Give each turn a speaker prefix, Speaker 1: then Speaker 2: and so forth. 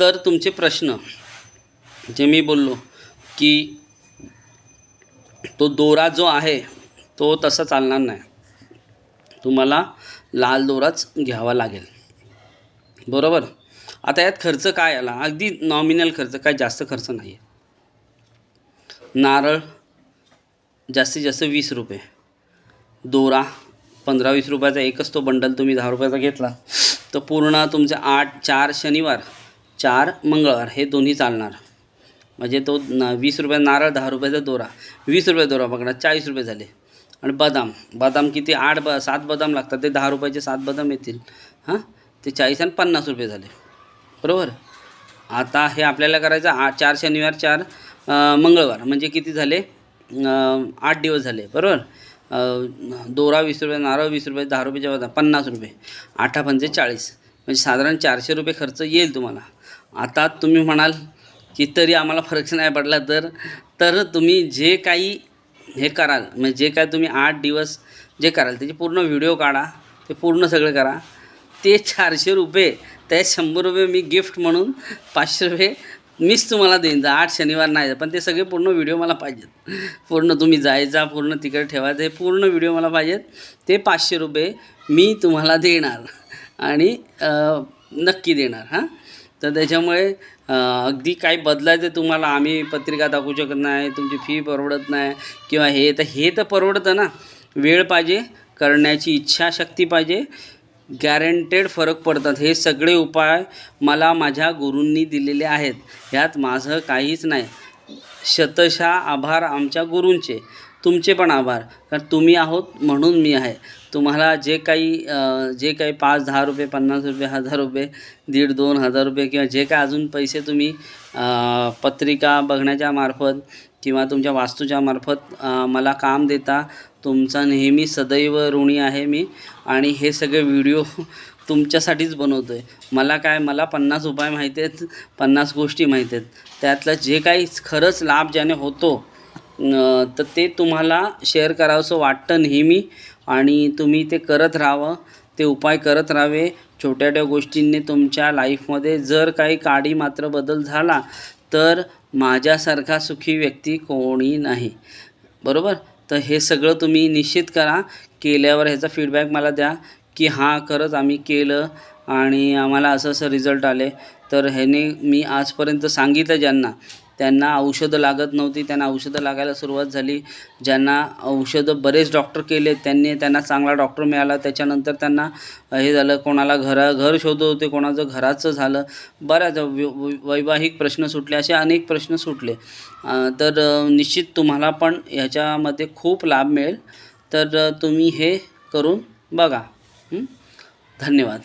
Speaker 1: तर तुमचे प्रश्न जे मी बोललो की तो दोरा जो आहे तो तसा चालणार नाही. तुम्हाला लाल दोराच घ्यावा लागेल. बरोबर? आता यात खर्च काय आला? अगदी नॉमिनल खर्च काय जास्त खर्च नाही आहे नारळ जास्तीत जास्त वीस रुपये. दोरा पंधरा वीस रुपयाचा एकच तो बंडल तुम्ही दहा रुपयाचा घेतला. तर पूर्ण तुमचे आठ चार शनिवार चार मंगळवार हे दोन्ही चालणार. म्हणजे तो न वीस रुपये नारळ दहा रुपयाचा दोरा. वीस रुपये दोरा पकडा चाळीस रुपये झाले. आणि बदाम. बदाम किती? आठ ब सात बदाम लागतात. ते दहा रुपयाचे सात बदाम येतील. हां? ते चाळीस आणि पन्नास रुपये झाले. बरोबर? आता हे आपल्याला करायचं आ चार शनिवार चार मंगळवार. म्हणजे किती झाले? आठ दिवस झाले. बरोबर? दोरा वीस रुपये नारळ वीस रुपये दहा रुपयाचे बदाम पन्नास रुपये. आठा पंचे चाळीस. म्हणजे साधारण चारशे रुपये खर्च येईल तुम्हाला. आता तुम्ही म्हणाल की तरी आम्हाला फरक नाही पडला तर तर तुम्ही जे काही हे कराल म्हणजे जे काय तुम्ही आठ दिवस जे कराल त्याचे पूर्ण व्हिडिओ काढा ते पूर्ण सगळं करा. ते चारशे रुपये ते शंभर रुपये मी गिफ्ट म्हणून पाचशे रुपये मीच तुम्हाला देईन. जा आठ शनिवार नाही पण ते सगळे पूर्ण व्हिडिओ मला पाहिजेत. पूर्ण तुम्ही जायचा पूर्ण तिकडे ठेवायचं हे पूर्ण व्हिडिओ मला पाहिजेत. ते पाचशे रुपये मी तुम्हाला देणार आणि नक्की देणार. हां? तर त्याच्यामुळे अगदी काही बदलायचं तुम्हाला आम्ही पत्रिका दाखवू शकत नाही तुमची फी परवडत नाही किंवा हे तर हे तर परवडतं ना. वेळ पाहिजे करण्याची इच्छाशक्ती पाहिजे गॅरंटेड फरक पडतात. हे सगळे उपाय मला माझ्या गुरूंनी दिलेले आहेत. ह्यात माझं काहीच नाही. शतशः आभार आमच्या गुरूंचे. तुमचे पण आभार. कारण तुम्ही आहोत म्हणून मी आहे. तुम्हाला जे काही जे काही पाच दहा रुपये पन्नास रुपये हजार रुपये दीड दोन हजार रुपये किंवा जे काय अजून पैसे तुम्ही पत्रिका बघण्याच्या मार्फत किंवा तुमच्या वास्तूच्या मार्फत मला काम देता तुमचा नेहमी सदैव ऋणी आहे मी आणि हे सगळे व्हिडिओ तुमच्यासाठीच बनवतो आहे मला काय मला पन्नास उपाय माहिती आहेत पन्नास गोष्टी माहीत आहेत. त्यातलं जे काही खरंच लाभ ज्याने होतो तर ते तुम्हाला शेअर करावंसं वाटतं नेहमी आणि तुम्ही ते करत राहावं ते उपाय करत राहावे. छोट्या छोट्या गोष्टींनी तुमच्या लाईफमध्ये जर काही काडी मात्र बदल झाला तर माझ्यासारखा सुखी व्यक्ती कोणी नाही. बरोबर? तर हे सगळं तुम्ही निश्चित करा. केल्यावर ह्याचा फीडबॅक मला द्या की हां खरंच आम्ही केलं आणि आम्हाला असं असं रिझल्ट आले. तर ह्याने मी आजपर्यंत सांगितलं ज्यांना त्यांना औषधं लागत नव्हती त्यांना औषधं लागायला सुरुवात झाली. ज्यांना औषधं बरेच डॉक्टर केले त्यांनी त्यांना चांगला डॉक्टर मिळाला. त्याच्यानंतर त्यांना हे झालं कोणाला घरा घर शोधत होते कोणाचं घराचं झालं. बऱ्याच वैवाहिक प्रश्न सुटले असे अनेक प्रश्न सुटले. तर निश्चित तुम्हाला पण ह्याच्यामध्ये खूप लाभ मिळेल. तर तुम्ही हे करून बघा. धन्यवाद.